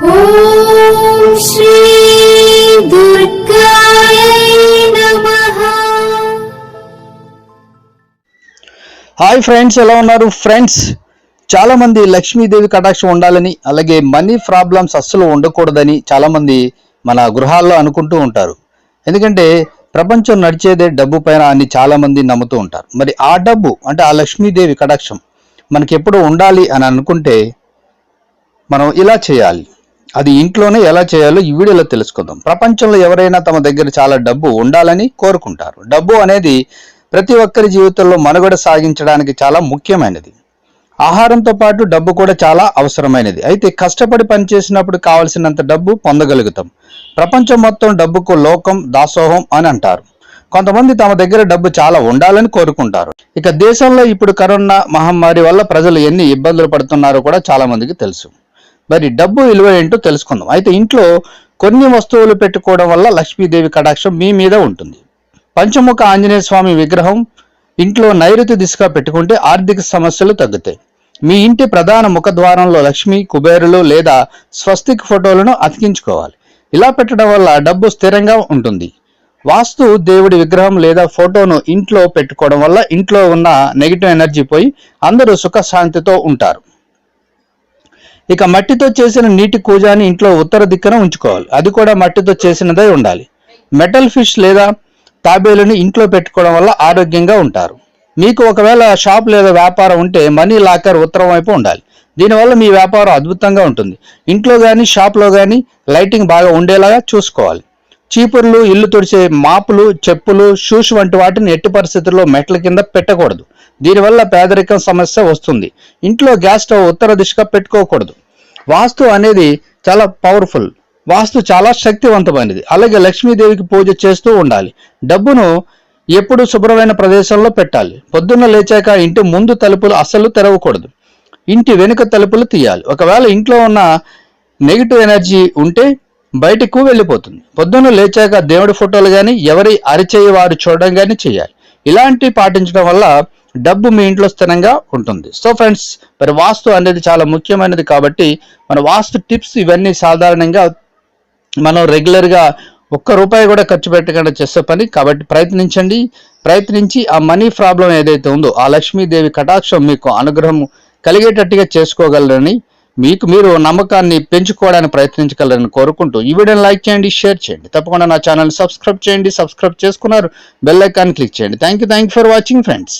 Hi friends ఎలా ఉన్నారు? Friends చాలా మంది లక్ష్మీదేవి కటాక్షం ఉండాలని అలాగే మనీ ప్రాబ్లమ్స్ అస్సలు ఉండకూడదని చాలా మంది మన గృహాల్లో అనుకుంటూ ఉంటారు. ఎందుకంటే ప్రపంచం నడిచేదే డబ్బు పైన అని చాలా మంది నమ్ముతూ ఉంటారు. మరి ఆ డబ్బు అంటే ఆ లక్ష్మీదేవి కటాక్షం మనకి ఎప్పుడు ఉండాలి అని అనుకుంటే మనం ఇలా చేయాలి. అది ఇంట్లోనే ఎలా చేయాలో ఈ వీడియోలో తెలుసుకుందాం. ప్రపంచంలో ఎవరైనా తమ దగ్గర చాలా డబ్బు ఉండాలని కోరుకుంటారు. డబ్బు అనేది ప్రతి ఒక్కరి జీవితంలో మనుగడ సాగించడానికి చాలా ముఖ్యమైనది. ఆహారంతో పాటు డబ్బు కూడా చాలా అవసరమైనది. అయితే కష్టపడి పనిచేసినప్పుడు కావలసినంత డబ్బు పొందగలుగుతాం. ప్రపంచం మొత్తం డబ్బుకు లోకం దాసోహం అని అంటారు. కొంతమంది తమ దగ్గర డబ్బు చాలా ఉండాలని కోరుకుంటారు. ఇక దేశంలో ఇప్పుడు కరోనా మహమ్మారి వల్ల ప్రజలు ఎన్ని ఇబ్బందులు పడుతున్నారో కూడా చాలా మందికి తెలుసు. మరి డబ్బు విలువ ఏంటో తెలుసుకుందాం. అయితే ఇంట్లో కొన్ని వస్తువులు పెట్టుకోవడం వల్ల లక్ష్మీదేవి కటాక్షం మీ మీద ఉంటుంది. పంచముఖ ఆంజనేయ స్వామి విగ్రహం ఇంట్లో నైరుతి దిశగా పెట్టుకుంటే ఆర్థిక సమస్యలు తగ్గుతాయి. మీ ఇంటి ప్రధాన ముఖద్వారంలో లక్ష్మి కుబేరులు లేదా స్వస్తిక్ ఫోటోలను అతికించుకోవాలి. ఇలా పెట్టడం వల్ల డబ్బు స్థిరంగా ఉంటుంది. వాస్తు దేవుడి విగ్రహం లేదా ఫోటోను ఇంట్లో పెట్టుకోవడం వల్ల ఇంట్లో ఉన్న నెగిటివ్ ఎనర్జీ పోయి అందరూ సుఖశాంతితో ఉంటారు. ఇక మట్టితో చేసిన నీటి కూజాని ఇంట్లో ఉత్తర దిక్కున ఉంచుకోవాలి. అది కూడా మట్టితో చేసినదై ఉండాలి. మెటల్ ఫిష్ లేదా తాబేలుని ఇంట్లో పెట్టుకోవడం వల్ల ఆరోగ్యంగా ఉంటారు. మీకు ఒకవేళ షాప్ లేదా వ్యాపారం ఉంటే మనీ లాకర్ ఉత్తరం వైపు ఉండాలి. దీనివల్ల మీ వ్యాపారం అద్భుతంగా ఉంటుంది. ఇంట్లో కానీ షాప్లో కానీ లైటింగ్ బాగా ఉండేలాగా చూసుకోవాలి. చీపుర్లు ఇల్లు తుడిచే మాపులు చెప్పులు షూస్ వంటి వాటిని ఎట్టి పరిస్థితుల్లో మెట్ల కింద పెట్టకూడదు. దీనివల్ల పేదరికం సమస్య వస్తుంది. ఇంట్లో గ్యాస్ స్టవ్ ఉత్తర దిశగా పెట్టుకోకూడదు. వాస్తు అనేది చాలా పవర్ఫుల్ వాస్తు చాలా శక్తివంతమైనది. అలాగే లక్ష్మీదేవికి పూజ చేస్తూ ఉండాలి. డబ్బును ఎప్పుడు శుభ్రమైన ప్రదేశంలో పెట్టాలి. పొద్దున్న లేచాక ఇంటి ముందు తలుపులు అస్సలు తెరవకూడదు. ఇంటి వెనుక తలుపులు తీయాలి. ఒకవేళ ఇంట్లో ఉన్న నెగిటివ్ ఎనర్జీ ఉంటే బయటకు వెళ్ళిపోతుంది. పొద్దున్న లేచాక దేవుడి ఫోటోలు కానీ ఎవరి అరిచేయి వారు చూడడం కానీ చేయాలి. ఇలాంటి పాటించడం వల్ల డబ్బు మీ ఇంట్లో స్థిరంగా ఉంటుంది. సో ఫ్రెండ్స్ మరి వాస్తు అనేది చాలా ముఖ్యమైనది కాబట్టి మన వాస్తు టిప్స్ ఇవన్నీ సాధారణంగా మనం రెగ్యులర్గా ఒక్క రూపాయి కూడా ఖర్చు పెట్టకుండా చేసే పని. కాబట్టి ప్రయత్నించండి. ప్రయత్నించి ఆ మనీ ప్రాబ్లం ఏదైతే ఉందో ఆ లక్ష్మీదేవి కటాక్షం మీకు అనుగ్రహం కలిగేటట్టుగా చేసుకోగలరని మీకు మీరు నమ్మకాన్ని పెంచుకోవడానికి ప్రయత్నించగలరని కోరుకుంటూ ఈ వీడియోని లైక్ చేయండి షేర్ చేయండి. తప్పకుండా నా ఛానల్ సబ్స్క్రైబ్ చేయండి సబ్స్క్రైబ్ చేసుకున్నారు బెల్ ఐకాన్ క్లిక్ చేయండి. Thank you thank you for watching friends